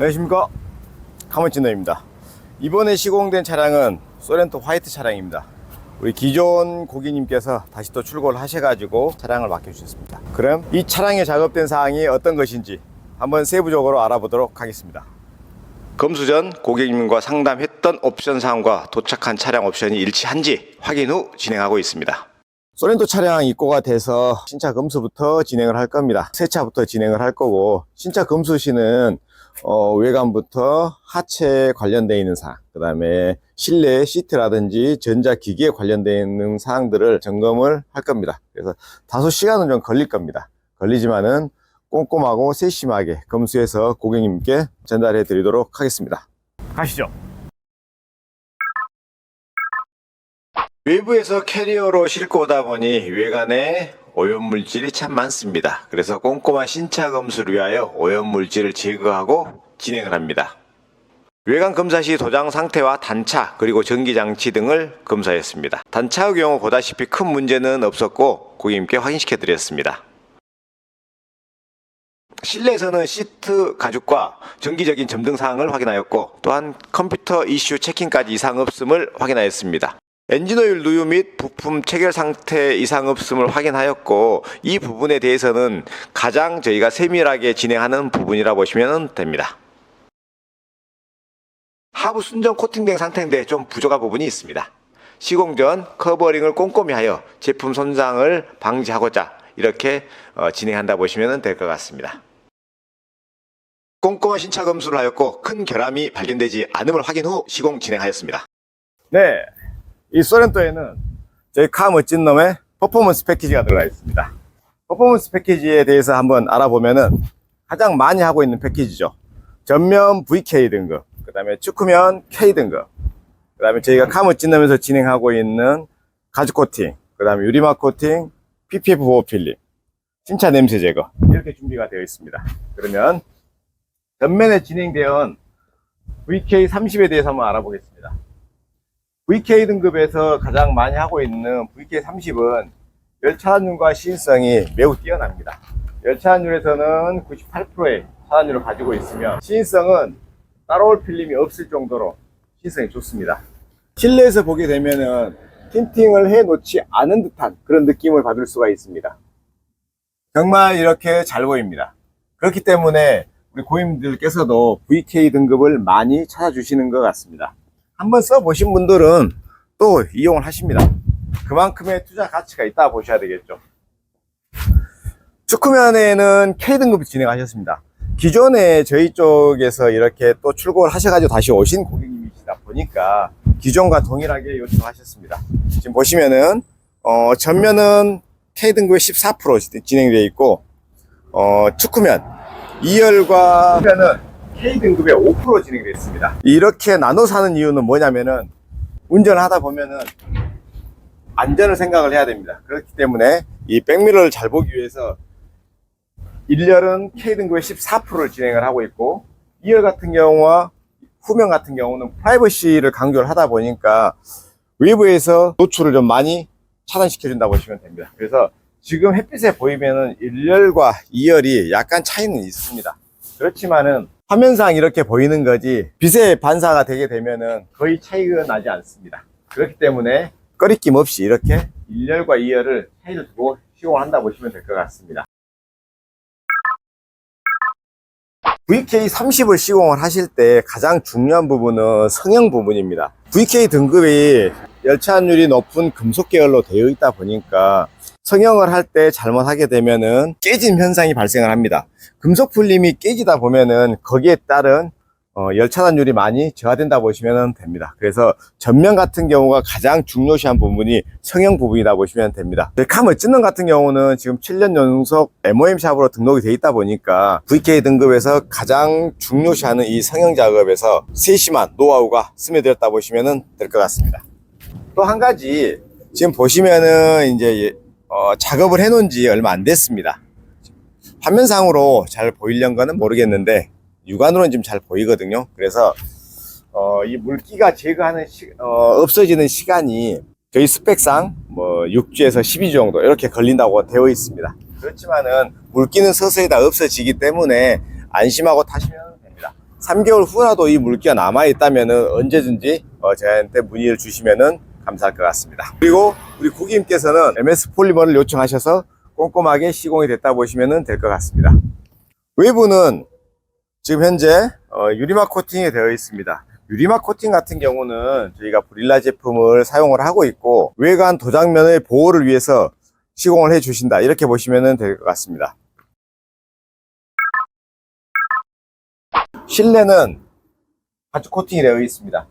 안녕하십니까? 카몬진너입니다. 이번에 시공된 차량은 소렌토 화이트 차량입니다. 우리 기존 고객님께서 다시 또 출고를 하셔가지고 차량을 맡겨주셨습니다. 그럼 이 차량에 작업된 사항이 어떤 것인지 한번 세부적으로 알아보도록 하겠습니다. 검수 전 고객님과 상담했던 옵션 사항과 도착한 차량 옵션이 일치한지 확인 후 진행하고 있습니다. 소렌토 차량 입고가 돼서 신차 검수부터 진행을 할 겁니다. 세차부터 진행을 할 거고 신차 검수 시는 어, 외관부터 하체 관련되어 있는 사항, 그 다음에 실내 시트라든지 전자기기에 관련되어 있는 사항들을 점검을 할 겁니다. 그래서 다소 시간은 좀 걸릴 겁니다. 걸리지만은 꼼꼼하고 세심하게 검수해서 고객님께 전달해 드리도록 하겠습니다. 가시죠. 외부에서 캐리어로 싣고 오다 보니 외관에 오염물질이 참 많습니다. 그래서 꼼꼼한 신차 검수를 위하여 오염물질을 제거하고 진행을 합니다. 외관 검사 시 도장 상태와 단차 그리고 전기장치 등을 검사했습니다. 단차의 경우 보다시피 큰 문제는 없었고 고객님께 확인시켜 드렸습니다. 실내에서는 시트 가죽과 정기적인 점등 사항을 확인하였고 또한 컴퓨터 이슈 체킹까지 이상 없음을 확인하였습니다. 엔진오일 누유 및 부품 체결 상태 이상 없음을 확인하였고 이 부분에 대해서는 가장 저희가 세밀하게 진행하는 부분이라 보시면 됩니다. 하부 순정 코팅된 상태인데 좀 부족한 부분이 있습니다. 시공 전 커버링을 꼼꼼히 하여 제품 손상을 방지하고자 이렇게 어, 진행한다 보시면 될 것 같습니다. 꼼꼼한 신차 검수를 하였고 큰 결함이 발견되지 않음을 확인 후 시공 진행하였습니다. 네, 이 소렌토에는 저희 카 멋진 놈의 퍼포먼스 패키지가 들어가 있습니다. 퍼포먼스 패키지에 대해서 한번 알아보면은 가장 많이 하고 있는 패키지죠. 전면 VK 등급, 그 다음에 축구면 K 등급, 그 다음에 저희가 카 멋진 놈에서 진행하고 있는 가죽 코팅, 그 다음에 유리막 코팅, PPF 보호 필름, 신차 냄새 제거 이렇게 준비가 되어 있습니다. 그러면 전면에 진행되어 VK30에 대해서 한번 알아보겠습니다. VK 등급에서 가장 많이 하고 있는 VK30은 열 차단율과 시인성이 매우 뛰어납니다. 열 차단율에서는 98%의 차단율을 가지고 있으며 시인성은 따라올 필름이 없을 정도로 시인성이 좋습니다. 실내에서 보게 되면은 틴팅을 해 놓지 않은 듯한 그런 느낌을 받을 수가 있습니다. 정말 이렇게 잘 보입니다. 그렇기 때문에 우리 고객님들께서도 VK 등급을 많이 찾아주시는 것 같습니다. 한번 써보신 분들은 또 이용을 하십니다. 그만큼의 투자 가치가 있다 보셔야 되겠죠. 축구면에는 K등급을 진행하셨습니다. 기존에 저희 쪽에서 이렇게 또 출고를 하셔가지고 다시 오신 고객님이시다 보니까 기존과 동일하게 요청하셨습니다. 지금 보시면은, 어, 전면은 K등급의 14% 진행되어 있고, 어, 축구면 2열과 면은 K등급의 5% 진행되어 있습니다. 이렇게 나눠 사는 이유는 뭐냐면은 운전을 하다 보면은 안전을 생각을 해야 됩니다. 그렇기 때문에 이 백미러를 잘 보기 위해서 1열은 K등급의 14%를 진행을 하고 있고 2열 같은 경우와 후면 같은 경우는 프라이버시를 강조를 하다 보니까 외부에서 노출을 좀 많이 차단시켜 준다 보시면 됩니다. 그래서 지금 햇빛에 보이면은 1열과 2열이 약간 차이는 있습니다. 그렇지만은 화면상 이렇게 보이는 거지 빛의 반사가 되게 되면은 거의 차이가 나지 않습니다. 그렇기 때문에 꺼리낌 없이 이렇게 1열과 2열을 차이를 두고 시공을 한다 보시면 될 것 같습니다. VK30을 시공을 하실 때 가장 중요한 부분은 성형 부분입니다. VK 등급이 열차율이 높은 금속 계열로 되어 있다 보니까 성형을 할 때 잘못하게 되면은 깨짐 현상이 발생을 합니다. 금속 풀림이 깨지다 보면은 거기에 따른 어, 열차단율이 많이 저하된다 보시면 됩니다. 그래서 전면 같은 경우가 가장 중요시한 부분이 성형 부분이다 보시면 됩니다. 카머 찌는 같은 경우는 지금 7년 연속 MOM 샵으로 등록이 돼 있다 보니까 VK 등급에서 가장 중요시하는 이 성형 작업에서 세심한 노하우가 스며들었다 보시면 될 것 같습니다. 또 한 가지 지금 보시면은 이제 어, 작업을 해놓은 지 얼마 안 됐습니다. 화면상으로 잘 보이려는 거는 모르겠는데 육안으로는 지금 잘 보이거든요. 그래서 어, 이 물기가 제거하는 시, 어, 없어지는 시간이 저희 스펙상 뭐 6주에서 12주 정도 이렇게 걸린다고 되어 있습니다. 그렇지만은 물기는 서서히 다 없어지기 때문에 안심하고 타시면 됩니다. 3개월 후라도 이 물기가 남아 있다면 언제든지 어, 저희한테 문의를 주시면 감사할 것 같습니다. 그리고 우리 고객님께서는 MS 폴리머를 요청하셔서 꼼꼼하게 시공이 됐다 보시면 될 것 같습니다. 외부는 지금 현재 어, 유리막 코팅이 되어 있습니다. 유리막 코팅 같은 경우는 저희가 브릴라 제품을 사용을 하고 있고 외관 도장면의 보호를 위해서 시공을 해 주신다 이렇게 보시면 될 것 같습니다. 실내는 가죽 코팅이 되어 있습니다.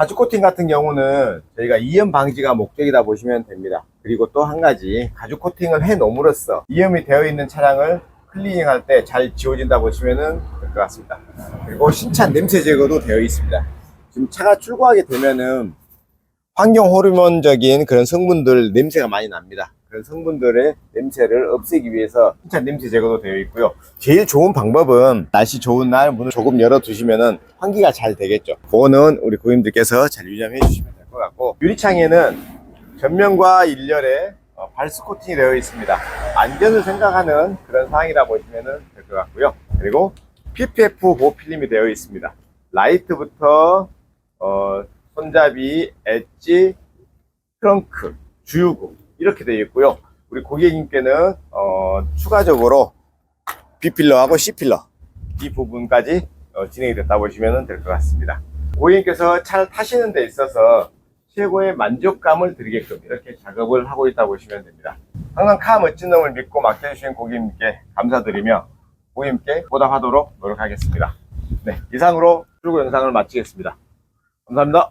가죽 코팅 같은 경우는 저희가 이염 방지가 목적이다 보시면 됩니다. 그리고 또 한 가지 가죽 코팅을 해 놓음으로써 이염이 되어 있는 차량을 클리닝 할 때 잘 지워진다 보시면 될 것 같습니다. 그리고 신차 냄새 제거도 되어 있습니다. 지금 차가 출고하게 되면은 환경 호르몬적인 그런 성분들 냄새가 많이 납니다. 그런 성분들의 냄새를 없애기 위해서 신차 냄새 제거도 되어 있고요. 제일 좋은 방법은 날씨 좋은 날 문을 조금 열어 두시면은 환기가 잘 되겠죠. 그거는 우리 고객님들께서 잘 유념해 주시면 될 것 같고 유리창에는 전면과 일렬에 어, 발스 코팅이 되어 있습니다. 안전을 생각하는 그런 상황이라 보시면 될 것 같고요. 그리고 PPF 보호 필름이 되어 있습니다. 라이트부터 어, 손잡이, 엣지, 트렁크, 주유구 이렇게 되어 있고요. 우리 고객님께는 어, 추가적으로 B필러하고 C필러 이 부분까지 어, 진행이 됐다 보시면 될 것 같습니다. 고객님께서 차를 타시는 데 있어서 최고의 만족감을 드리게끔 이렇게 작업을 하고 있다 보시면 됩니다. 항상 카 멋진 놈을 믿고 맡겨주신 고객님께 감사드리며 고객님께 보답하도록 노력하겠습니다. 네, 이상으로 출고 영상을 마치겠습니다. 감사합니다.